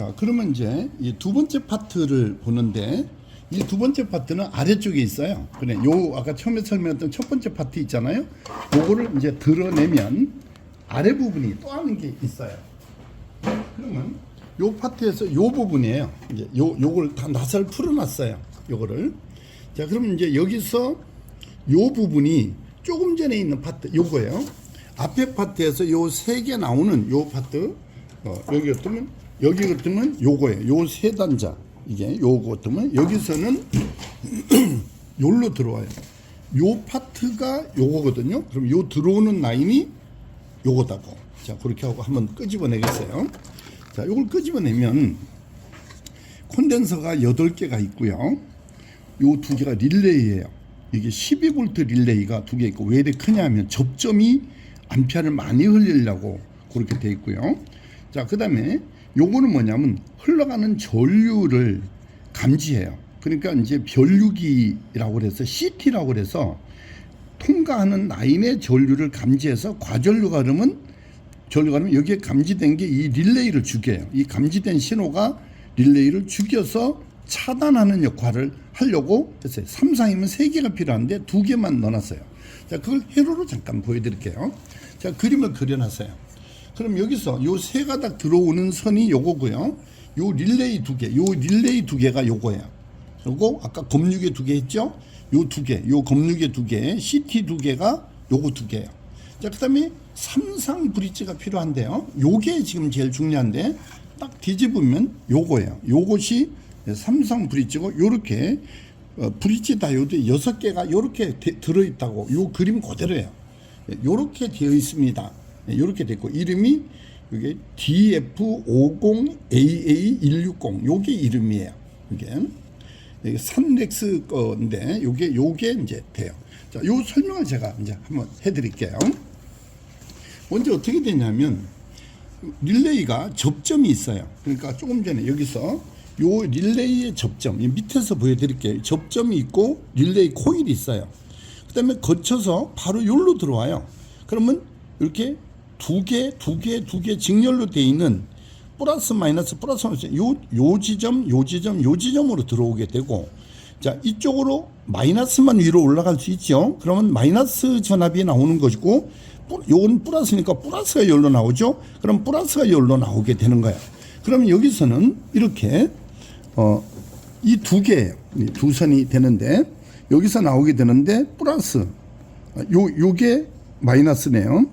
자, 그러면 이제 이 두 번째 파트를 보는데 이 두 번째 파트는 아래쪽에 있어요. 그래, 요 아까 처음에 설명했던 첫 번째 파트 있잖아요. 요거를 이제 드러내면 아래 부분이 또 하는 게 있어요. 그러면 요 파트에서 요 부분이에요. 이제 요 요걸 다 낫을 풀어놨어요. 요거를 자, 그러면 이제 여기서 요 부분이 조금 전에 있는 파트 요거예요. 앞에 파트에서 요 세 개 나오는 요 파트 어, 여기 같으면 여기 같으면 요거예요. 요 세 단자 이게 요거 같으면 여기서는 요로 들어와요. 요 파트가 요거거든요. 그럼 요 들어오는 라인이 요거다고. 자, 그렇게 하고 한번 끄집어내겠어요. 자, 요걸 끄집어내면 콘덴서가 8개가 있고요. 요 두 개가 릴레이예요. 이게 12V 릴레이가 두 개 있고 왜 이렇게 크냐 하면 접점이 암페어를 많이 흘리려고 그렇게 돼 있고요. 자, 그다음에 요거는 뭐냐면 흘러가는 전류를 감지해요. 그러니까 이제 변류기라고 그래서 CT라고 그래서 통과하는 라인의 전류를 감지해서 과전류가 흐르면 전류가 흐르면 여기에 감지된 게 이 릴레이를 죽여요. 이 감지된 신호가 릴레이를 죽여서 차단하는 역할을 하려고 했어요. 삼상이면 세 개가 필요한데 두 개만 넣어놨어요. 자, 그걸 회로로 잠깐 보여드릴게요. 자, 그림을 그려놨어요. 그럼 여기서 요 세 가닥 들어오는 선이 요거고요. 요 릴레이 두 개, 요 릴레이 두 개가 요거예요. 요거 아까 검육에 두개 했죠? 요 두 개, 요 검육에 두 개, CT 두 개가 요거 두 개예요. 자, 그다음에 삼상 브릿지가 필요한데요. 요게 지금 제일 중요한데 딱 뒤집으면 요거예요. 요것이 삼상 브릿지고 요렇게 어, 브릿지 다이오드 여섯 개가 요렇게 되- 들어 있다고 요 그림 그대로예요. 요렇게 되어 있습니다. 요렇게 됐고 이름이 이게 DF50AA160 요게 이름이에요. 이게 이게 산렉스 건데 요게 요게 이제 돼요. 자, 요 설명을 제가 이제 한번 해 드릴게요. 먼저 어떻게 되냐면 릴레이가 접점이 있어요. 그러니까 조금 전에 여기서 요 릴레이의 접점, 이 밑에서 보여드릴게요. 접점이 있고 릴레이 코일이 있어요. 그 다음에 거쳐서 바로 요로 들어와요. 그러면 이렇게 두 개, 두 개, 두 개 직렬로 돼 있는 플러스 마이너스 플러스 마이너스 요, 요 지점, 요 지점, 요 지점으로 들어오게 되고 자 이쪽으로 마이너스만 위로 올라갈 수 있죠. 그러면 마이너스 전압이 나오는 것이고 뿌- 요건 플러스니까 플러스가 열로 나오죠. 그럼 플러스가 열로 나오게 되는 거예요. 그러면 여기서는 이렇게 어, 이 두 개, 이두 선이 되는데 여기서 나오게 되는데 플러스 요 요게 마이너스네요.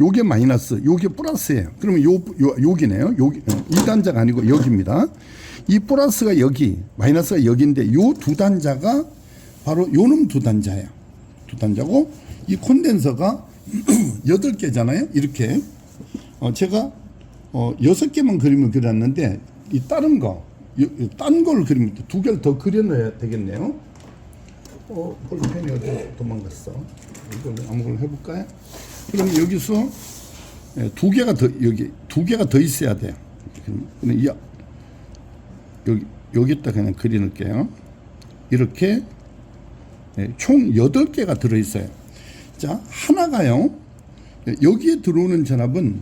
요게 마이너스, 요게 플러스예요. 그러면 요, 요 요기네요. 여기 어, 이 단자가 아니고 여기입니다. 이 플러스가 여기, 마이너스가 여기인데 요 두 단자가 바로 요놈 두 단자예요. 두 단자고 이 콘덴서가 여덟 개잖아요. 이렇게 어, 제가 어, 여섯 개만 그림을 그렸는데 이 다른 거, 요- 요딴 걸 그리면 두 개를 더 그려놔야 되겠네요. 어, 볼펜이 어디 도망갔어? 이걸 아무거나 해볼까요? 그럼 여기서 예, 두 개가 더 여기 두 개가 더 있어야 돼요. 그럼 이 여기 여기다 그냥 그려놓을게요. 이렇게 예, 총 여덟 개가 들어 있어요. 자 하나가요. 예, 여기에 들어오는 전압은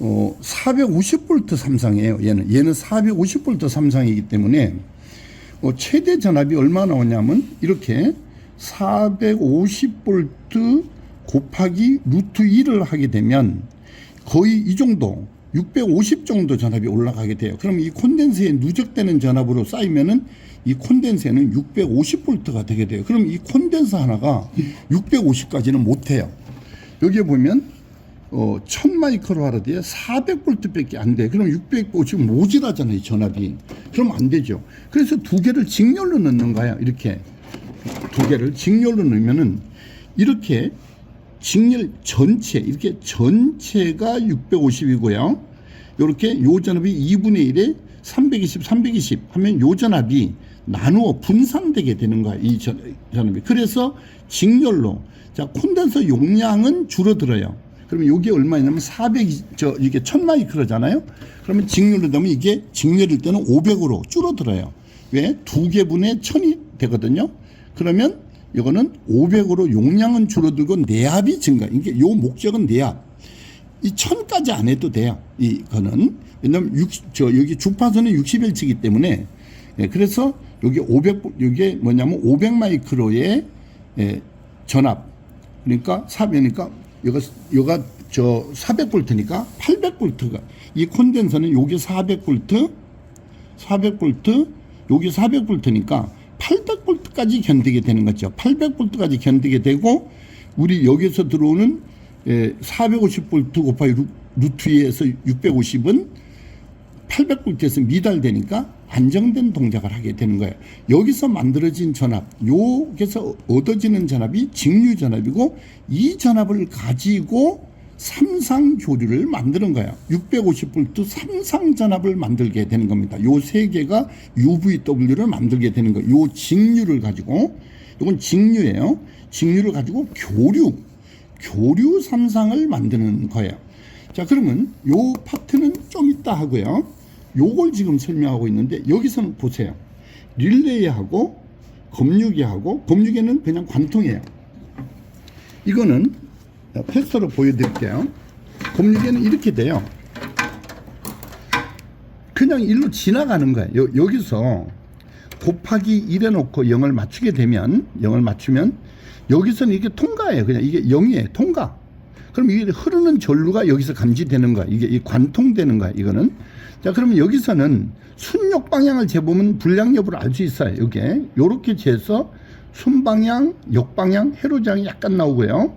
어, 450V 삼상이에요. 얘는 얘는 450V 삼상이기 때문에 어, 최대 전압이 얼마 나오냐면 이렇게 450V 곱하기 루트 1을 하게 되면 거의 이 정도 650 정도 전압이 올라가게 돼요. 그럼 이 콘덴서에 누적되는 전압으로 쌓이면은 이 콘덴서는 650V가 되게 돼요. 그럼 이 콘덴서 하나가 650까지는 못 해요. 여기에 보면 어, 1000 마이크로 하라드에 400볼트밖에 안 돼. 그럼 650 모질하잖아요, 이 전압이. 그럼 안 되죠. 그래서 두 개를 직렬로 넣는 거야, 이렇게. 두 개를 직렬로 넣으면은 이렇게 직렬 전체, 이렇게 전체가 650이고요. 이렇게 요 전압이 2분의 1에 320, 320 하면 요 전압이 나누어 분산되게 되는 거야, 이 전, 전압이. 그래서 직렬로. 자, 콘덴서 용량은 줄어들어요. 그러면 이게 얼마냐면 400, 저, 이게 1000 마이크로잖아요? 그러면 직렬로 되면 이게 직렬일 때는 500으로 줄어들어요. 왜? 두 개분의 1000이 되거든요? 그러면 이거는 500으로 용량은 줄어들고 내압이 증가. 이게 요 목적은 내압. 이 천까지 안 해도 돼요. 이거는 왜냐면 60, 저 여기 주파수는 60Hz이기 때문에 예, 그래서 여기 500 이게 뭐냐면 500 마이크로의 예, 전압 그러니까 400이니까 여가 여가 저 400볼트니까 800볼트가 이 콘덴서는 요게 400볼트 400볼트 여기 400볼트니까 800볼트까지 견디게 되는 거죠. 800볼트까지 견디게 되고 우리 여기서 들어오는 예, 450볼트 곱하기 루- 루트 2에서 650은 800볼트에서 미달되니까 안정된 동작을 하게 되는 거예요. 여기서 만들어진 전압, 여기서 얻어지는 전압이 직류 전압이고 이 전압을 가지고 삼상 교류를 만드는 거예요. 650볼트 삼상 전압을 만들게 되는 겁니다. 요 세 개가 UVW를 만들게 되는 거예요. 요 직류를 가지고 이건 직류예요. 직류를 가지고 교류, 교류 삼상을 만드는 거예요. 자, 그러면 요 파트는 좀 이따 하고요. 요걸 지금 설명하고 있는데 여기서는 보세요. 릴레이하고 검유기하고 검유기는 그냥 관통이에요. 이거는 테스터로 보여드릴게요. 검유기는 이렇게 돼요. 그냥 일로 지나가는 거예요. 여, 여기서 곱하기 1 해 놓고 0을 맞추게 되면 0을 맞추면 여기서는 이게 통과예요. 그냥 이게 0이에요. 통과. 그럼 이게 흐르는 전류가 여기서 감지되는 거야. 이게 이 관통되는 거야. 이거는. 자, 그러면 여기서는 순역 방향을 재보면 불량 여부를 알 수 있어요. 이게 요렇게 재서 순방향, 역방향, 회로장이 약간 나오고요.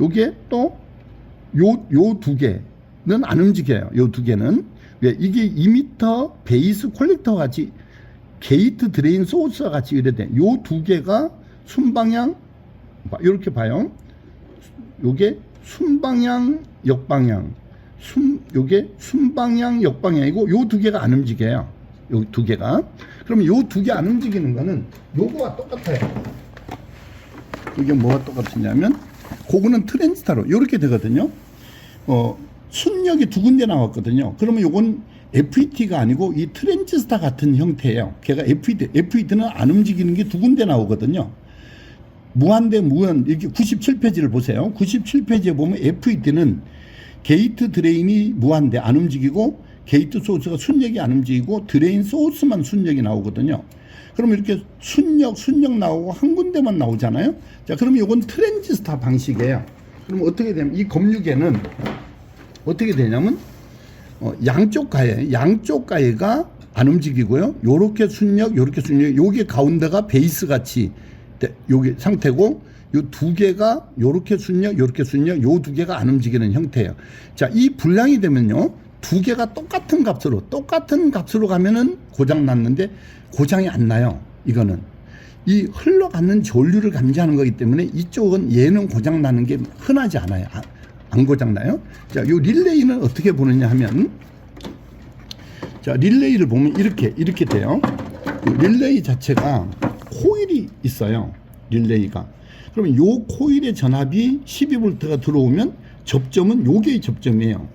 요게 또요 요 두 개는 안 움직여요. 요 두 개는 왜 이게 2m 베이스 콜렉터 같이 게이트 드레인 소스와 같이 이래 돼. 요 두 개가 순방향 이렇게 봐요. 요게 순방향 역방향 순 요게 순방향 역방향이고 요 두 개가 안 움직여요. 요 두 개가 그러면 요두 개 안 움직이는 거는 요거와 똑같아요. 이게 뭐가 똑같으냐면 그거는 트랜지스타로 이렇게 되거든요. 어, 순역이 두 군데 나왔거든요. 그러면 요건 FET가 아니고 이 트랜지스타 같은 형태예요. 걔가 FET, FET는 안 움직이는 게 두 군데 나오거든요. 무한대 무한 이렇게 97페이지를 보세요. 97페이지에 보면 FET는 게이트 드레인이 무한대 안 움직이고 게이트 소스가 순역이 안 움직이고 드레인 소스만 순역이 나오거든요. 그럼 이렇게 순역 순역 나오고 한 군데만 나오잖아요. 자, 그러면 이건 트랜지스타 방식이에요. 그럼 어떻게 되면 이 검유계는 어떻게 되냐면 어, 양쪽 가해 양쪽 가해가 안 움직이고요. 요렇게 순역, 요렇게 순역, 요게 가운데가 베이스 같이 돼- 요게 상태고 요 두 개가 요렇게 순역, 요렇게 순역, 요두 개가 안 움직이는 형태예요. 자, 이 분량이 되면요. 두 개가 똑같은 값으로 똑같은 값으로 가면은 고장 났는데 고장이 안 나요. 이거는 이 흘러가는 전류를 감지하는 거기 때문에 이쪽은 얘는 고장 나는 게 흔하지 않아요. 아, 안 고장 나요. 자, 요 릴레이는 어떻게 보느냐 하면 자, 릴레이를 보면 이렇게 이렇게 돼요. 그 릴레이 자체가 코일이 있어요. 릴레이가. 그러면 요 코일의 전압이 12볼트가 들어오면 접점은 요게 접점이에요.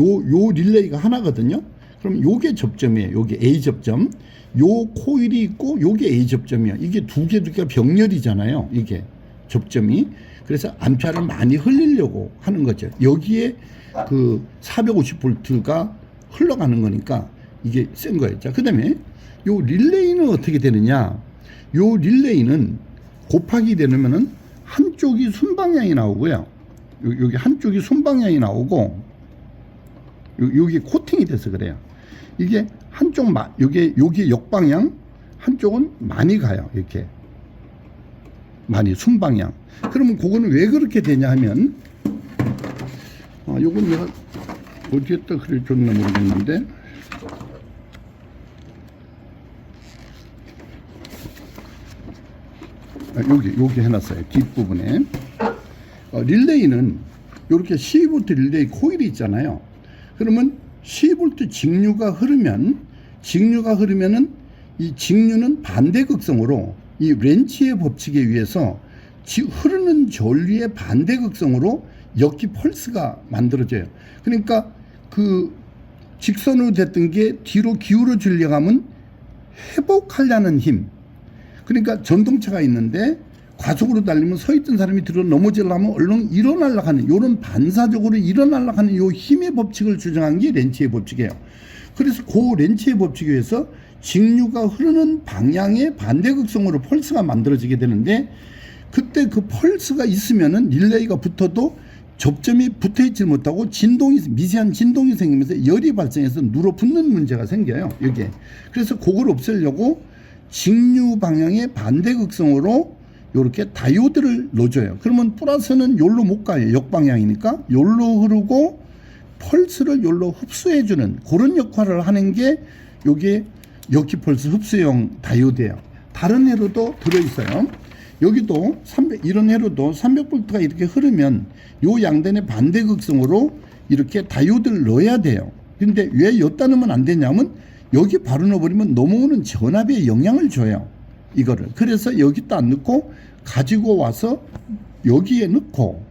요, 요 릴레이가 하나거든요. 그럼 요게 접점이에요. 요게 A 접점. 요 코일이 있고 요게 A 접점이에요. 이게 두 개 두 개가 병렬이잖아요. 이게 접점이. 그래서 암페아를 많이 흘리려고 하는 거죠. 여기에 그 450볼트가 흘러가는 거니까 이게 센 거예요. 자, 그 다음에 요 릴레이는 어떻게 되느냐. 요 릴레이는 곱하기 되면은 한쪽이 순방향이 나오고요. 요- 여기 한쪽이 순방향이 나오고 요- 여기 코팅이 돼서 그래요. 이게 한쪽 마, 요게 요게 역방향, 한쪽은 많이 가요. 이렇게 많이 순방향. 그러면 그거는 왜 그렇게 되냐 하면 아, 요건 내가 어디에다 그래 줬나 모르겠는데 아, 여기 여기 해놨어요 뒷부분에 어, 릴레이는 이렇게 12V 릴레이 코일이 있잖아요. 그러면 12V 직류가 흐르면 직류가 흐르면은 이 직류는 반대 극성으로 이 렌치의 법칙에 의해서 지- 흐르는 전류의 반대 극성으로 역기 펄스가 만들어져요. 그러니까 그 직선으로 됐던 게 뒤로 기울어 주려고 하면 회복하려는 힘. 그러니까 전동차가 있는데 과속으로 달리면 서 있던 사람이 들어 넘어지려면 얼른 일어나려고 하는 요런 반사적으로 일어나려고 하는 요 힘의 법칙을 주장한 게 렌치의 법칙이에요. 그래서 그 렌치의 법칙에 의해서 직류가 흐르는 방향의 반대극성으로 펄스가 만들어지게 되는데 그때 그 펄스가 있으면은 릴레이가 붙어도 접점이 붙어 있지 못하고 진동이 미세한 진동이 생기면서 열이 발생해서 눌어붙는 문제가 생겨요. 여기에. 그래서 그걸 없애려고 직류 방향의 반대극성으로 이렇게 다이오드를 넣어줘요. 그러면 플러스는 요로 못 가요. 역방향이니까 요로 흐르고 펄스를 요로 흡수해주는 그런 역할을 하는 게 요게 역기 펄스 흡수용 다이오드예요. 다른 회로도 들어있어요. 여기도 300, 이런 회로도 300볼트가 이렇게 흐르면 요 양단의 반대 극성으로 이렇게 다이오드를 넣어야 돼요. 근데 왜 여기다 넣으면 안 되냐면 여기 바로 넣어버리면 넘어오는 전압에 영향을 줘요. 이거를. 그래서 여기다 안 넣고 가지고 와서 여기에 넣고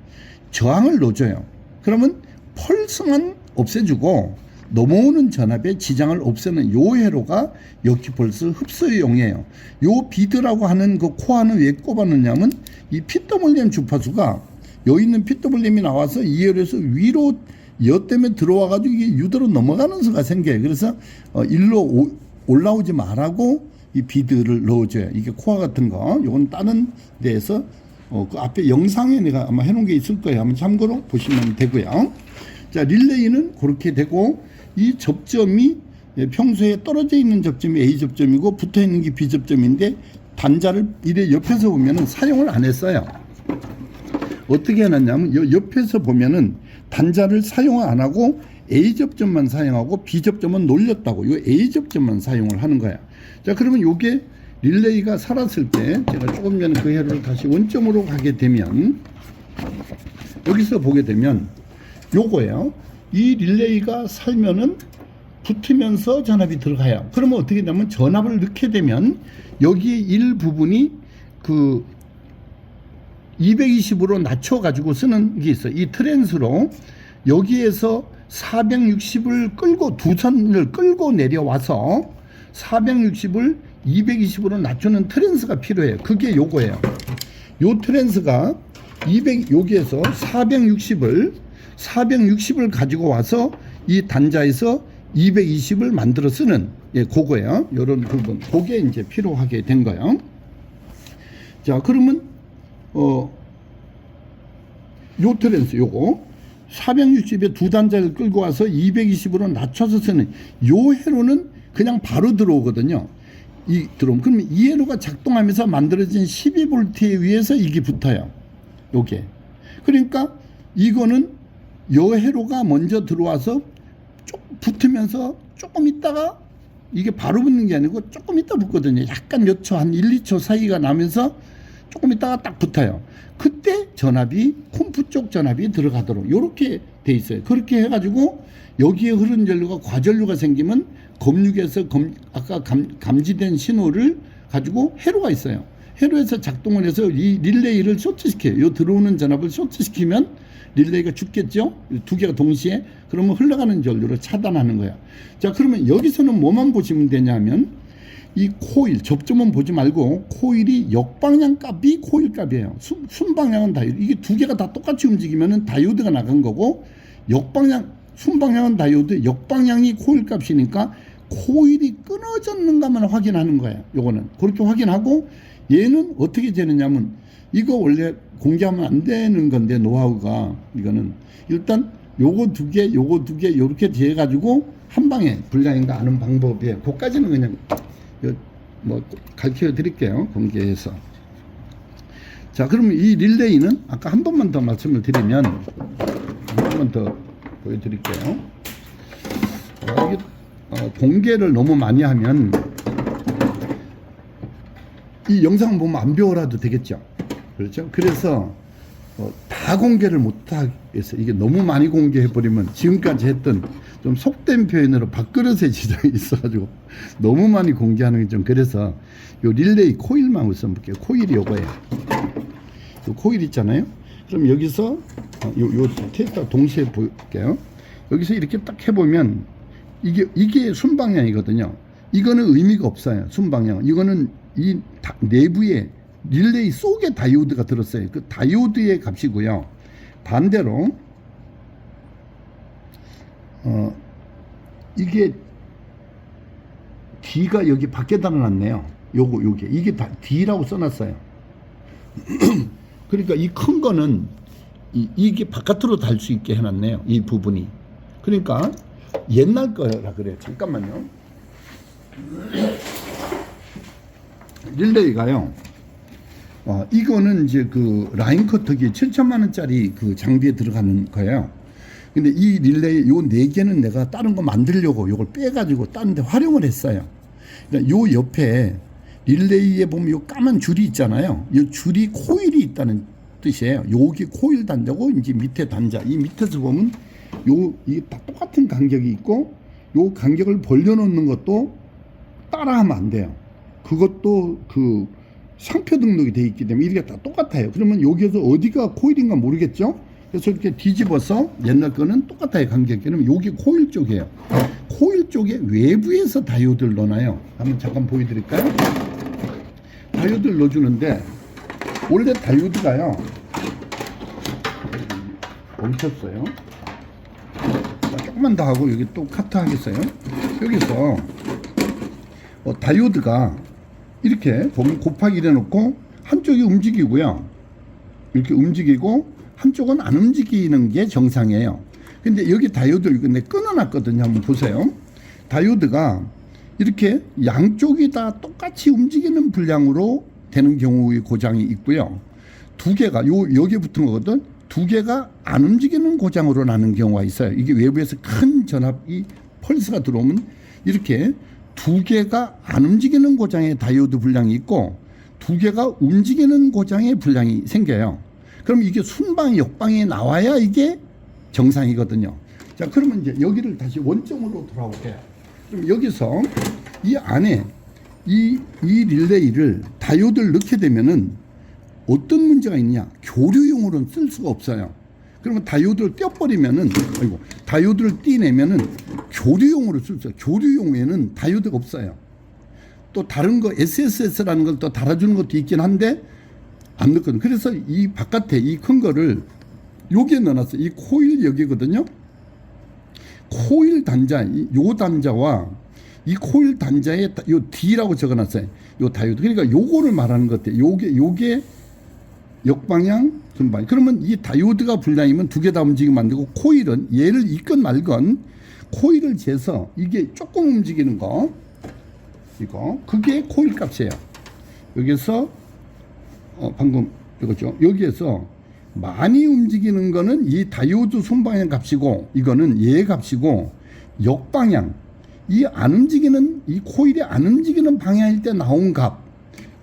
저항을 넣어줘요. 그러면 펄스만 없애주고 넘어오는 전압의 지장을 없애는 요 회로가 역기펄스 흡수용이에요. 요 비드라고 하는 그 코어는 왜 꼽아놓냐면 이 PWM 주파수가 여기 있는 PWM이 나와서 이 회로에서 위로 여 때문에 들어와가지고 이게 유도로 넘어가는 수가 생겨요. 그래서 어, 일로 오- 올라오지 말라고 이 비드를 넣어줘요. 이게 코어 같은 거. 요건 다른 데에서 어, 그 앞에 영상에 내가 아마 해놓은 게 있을 거예요. 한번 참고로 보시면 되고요. 자, 릴레이는 그렇게 되고 이 접점이 예, 평소에 떨어져 있는 접점이 A 접점이고 붙어 있는 게 B 접점인데 단자를 이래 옆에서 보면은 사용을 안 했어요. 어떻게 해놨냐면 요 옆에서 보면은 단자를 사용 안 하고 A 접점만 사용하고 B 접점은 놀렸다고 요 A 접점만 사용을 하는 거야. 자 그러면 요게 릴레이가 살았을 때 제가 조금 전에 그 회로를 다시 원점으로 가게 되면 여기서 보게 되면 요거예요. 이 릴레이가 살면은 붙으면서 전압이 들어가요. 그러면 어떻게 되냐면 전압을 넣게 되면 여기에 일부분이 그 220으로 낮춰 가지고 쓰는 게 있어요. 이 트랜스로 여기에서 460을 끌고 두 선을 끌고 내려와서 460을 220으로 낮추는 트랜스가 필요해요. 그게 요거예요. 요 트랜스가 200 여기에서 460을 460을 가지고 와서 이 단자에서 220을 만들어 쓰는 예, 그거예요. 요런 부분. 그게 이제 필요하게 된 거예요. 자, 그러면 어, 요 트랜스 요거 460에 두 단자를 끌고 와서 220으로 낮춰서 쓰는 요 회로는 그냥 바로 들어오거든요. 이 들어오면 그러면 이 회로가 작동하면서 만들어진 12볼트에 의해서 이게 붙어요. 요게. 그러니까 이거는 요 회로가 먼저 들어와서 좀 붙으면서 조금 있다가 이게 바로 붙는 게 아니고 조금 있다 붙거든요. 약간 몇 초, 한 1, 2초 사이가 나면서 조금 있다가 딱 붙어요. 그때 전압이 콤프 쪽 전압이 들어가도록 이렇게 돼 있어요. 그렇게 해가지고 여기에 흐른 전류가 과전류가 생기면 검육에서 검, 아까 감, 감지된 신호를 가지고 회로가 있어요. 회로에서 작동을 해서 이 릴레이를 쇼트시켜요. 요 들어오는 전압을 쇼트시키면 릴레이가 죽겠죠? 두 개가 동시에 그러면 흘러가는 전류를 차단하는 거야. 자, 그러면 여기서는 뭐만 보시면 되냐면 이 코일 접점은 보지 말고 코일이 역방향 값이 코일 값이에요. 순, 순방향은 다이오드. 이게 두 개가 다 똑같이 움직이면은 다이오드가 나간 거고 역방향 순방향은 다이오드, 역방향이 코일 값이니까 코일이 끊어졌는가만 확인하는 거예요. 요거는 그렇게 확인하고 얘는 어떻게 되느냐면 이거 원래 공개하면 안 되는 건데 노하우가 이거는 일단 요거 두 개, 요거 두 개, 요렇게 돼 가지고 한 방에 불량인가 아는 방법이에요. 그까지는 그냥 요- 뭐 가르쳐 드릴게요. 공개해서. 자, 그러면 이 릴레이는 아까 한 번만 더 말씀을 드리면 한 번만 더 보여드릴게요. 어, 이게 어, 공개를 너무 많이 하면 이 영상 보면 안 배워라도 되겠죠. 그렇죠? 그래서 어, 다 공개를 못하겠어. 이게 너무 많이 공개해버리면 지금까지 했던 좀 속된 표현으로 밥그릇에 지장이 있어가지고 너무 많이 공개하는 게 좀 그래서 요 릴레이 코일만 우선 볼게요. 코일이 요거예요. 요 코일 있잖아요. 그럼 여기서 어, 요, 요 테이프 동시에 볼게요. 여기서 이렇게 딱 해보면 이게 이게 순방향이거든요. 이거는 의미가 없어요. 순방향. 이거는 이 다- 내부에 릴레이 속에 다이오드가 들었어요. 그 다이오드의 값이고요. 반대로 어 이게 D가 여기 밖에 달아놨네요. 요거 요게 이게 다 D라고 써놨어요. 그러니까 이 큰 거는 이, 이게 바깥으로 달 수 있게 해놨네요. 이 부분이. 그러니까 옛날 거라 그래요. 잠깐만요. 릴레이가요. 어, 이거는 이제 그 라인 커터기 7천만 원짜리 그 장비에 들어가는 거예요. 근데 이 릴레이 요 네 개는 내가 다른 거 만들려고 요걸 빼가지고 다른 데 활용을 했어요. 그러니까 요 옆에 릴레이에 보면 요 까만 줄이 있잖아요. 요 줄이 코일이 있다는 뜻이에요. 요게 코일 단자고 이제 밑에 단자. 이 밑에서 보면 요 이게 다 똑같은 간격이 있고 요 간격을 벌려놓는 것도 따라하면 안 돼요. 그것도 그 상표 등록이 돼 있기 때문에 이게 다 똑같아요. 그러면 여기에서 어디가 코일인가 모르겠죠? 그래서 이렇게 뒤집어서 옛날 거는 똑같아요. 간격이. 그러면 여기 코일 쪽이에요. 코일 쪽에 외부에서 다이오드를 넣어놔요. 한번 잠깐 보여드릴까요? 다이오드를 넣어주는데 원래 다이오드가요. 멈췄어요. 자, 조금만 더 하고 여기 또 카트 하겠어요. 여기서 어, 다이오드가 이렇게 보면 곱하기 이래놓고 한쪽이 움직이고요. 이렇게 움직이고 한쪽은 안 움직이는 게 정상이에요. 근데 여기 다이오드를 근데 끊어놨거든요. 한번 보세요. 다이오드가 이렇게 양쪽이 다 똑같이 움직이는 분량으로 되는 경우의 고장이 있고요. 두 개가 요 여기 붙은 거거든. 두 개가 안 움직이는 고장으로 나는 경우가 있어요. 이게 외부에서 큰 전압이 펄스가 들어오면 이렇게 두 개가 안 움직이는 고장의 다이오드 분량이 있고 두 개가 움직이는 고장의 분량이 생겨요. 그럼 이게 순방 역방에 나와야 이게 정상이거든요. 자, 그러면 이제 여기를 다시 원점으로 돌아올게요. 그럼 여기서 이 안에 이, 이 릴레이를 다이오드를 넣게 되면은 어떤 문제가 있냐? 교류용으로는 쓸 수가 없어요. 그러면 다이오드를 떼어버리면은, 아이고, 다이오드를 떼내면은 교류용으로 쓸 수 있어요. 교류용에는 다이오드가 없어요. 또 다른 거 SSS라는 걸 또 달아주는 것도 있긴 한데 안 넣거든. 그래서 이 바깥에 이 큰 거를 여기에 넣어놨어요. 이 코일 여기거든요. 코일 단자, 이- 요 단자와 이 코일 단자에 다- 요 D라고 적어놨어요. 요 다이오드. 그러니까 요거를 말하는 것 같아요. 요게 요게 역방향, 순방. 그러면 이 다이오드가 불량이면 두 개 다 움직이면 안 되고 코일은 얘를 있건 말건 코일을 재서 이게 조금 움직이는 거 이거 그게 코일 값이에요. 여기서 어, 방금 이거죠. 여기에서 많이 움직이는 거는 이 다이오드 순방향 값이고 이거는 얘 값이고 역방향 이 안 움직이는 이 코일이 안 움직이는 방향일 때 나온 값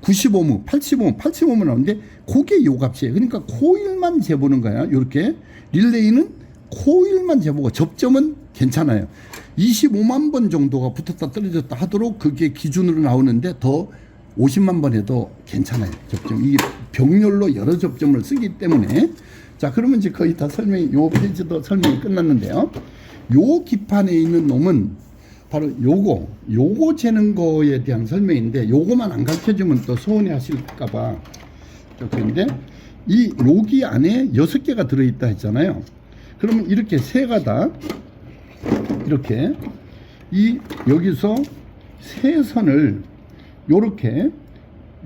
95무, 85무, 85무 나오는데 그게 요 값이에요. 그러니까 코일만 재보는 거야. 이렇게 릴레이는 코일만 재보고 접점은 괜찮아요. 25만 번 정도가 붙었다 떨어졌다 하도록 그게 기준으로 나오는데 더 50만 번 해도 괜찮아요. 접점. 이게 병렬로 여러 접점을 쓰기 때문에 자, 그러면 이제 거의 다 설명이 요 페이지도 설명이 끝났는데요. 요 기판에 있는 놈은 바로 요거 요거 재는 거에 대한 설명인데 요거만 안 가르쳐 주면 또 소원해 하실까 봐 그런데 이 여기 안에 여섯 개가 들어 있다 했잖아요. 그러면 이렇게 세 가다 이렇게 이 여기서 세 선을 요렇게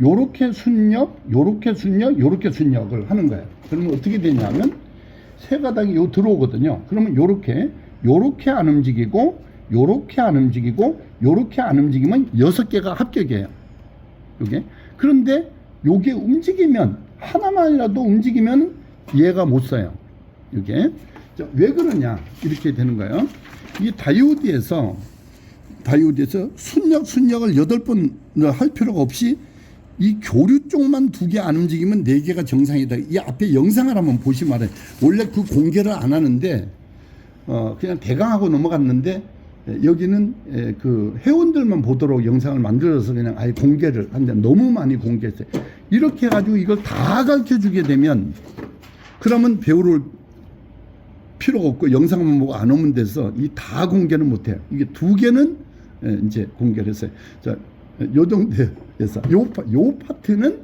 요렇게 순역, 요렇게 순역, 요렇게 순역을 하는 거예요. 그러면 어떻게 되냐면 세 가닥이 요 들어오거든요. 그러면 요렇게 요렇게 안 움직이고 요렇게 안 움직이고 요렇게 안 움직이면 여섯 개가 합격이에요. 요게. 그런데 요게 움직이면 하나만이라도 움직이면 얘가 못 써요. 자, 왜 그러냐? 이렇게 되는 거예요. 이 다이오드에서 다이오드에서 순역 순역을 여덟 번할 필요가 없이 이 교류 쪽만 두 개 안 움직이면 네 개가 정상이다. 이 앞에 영상을 한번 보시면 알아요. 원래 그 공개를 안 하는데 어 그냥 대강하고 넘어갔는데 에, 여기는 에, 그 회원들만 보도록 영상을 만들어서 그냥 아예 공개를 한데 너무 많이 공개했어요. 이렇게 해가지고 이걸 다 가르쳐 주게 되면 그러면 배우를 필요가 없고 영상만 보고 안 오면 돼서 이 다 공개는 못해요. 이게 두 개는 예, 이제 공개를 했어요. 자, 요 정도에서 요, 파- 요 파트는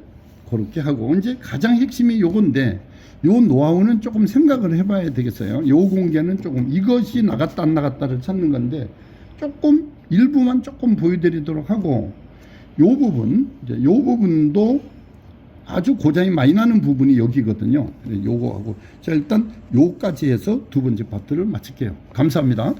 그렇게 하고 이제 가장 핵심이 요건데 요 노하우는 조금 생각을 해봐야 되겠어요. 요 공개는 조금 이것이 나갔다 안 나갔다를 찾는 건데 조금 일부만 조금 보여드리도록 하고 요 부분 이제 요 부분도 아주 고장이 많이 나는 부분이 여기거든요. 요거하고 자 일단 요까지 해서 두 번째 파트를 마칠게요. 감사합니다.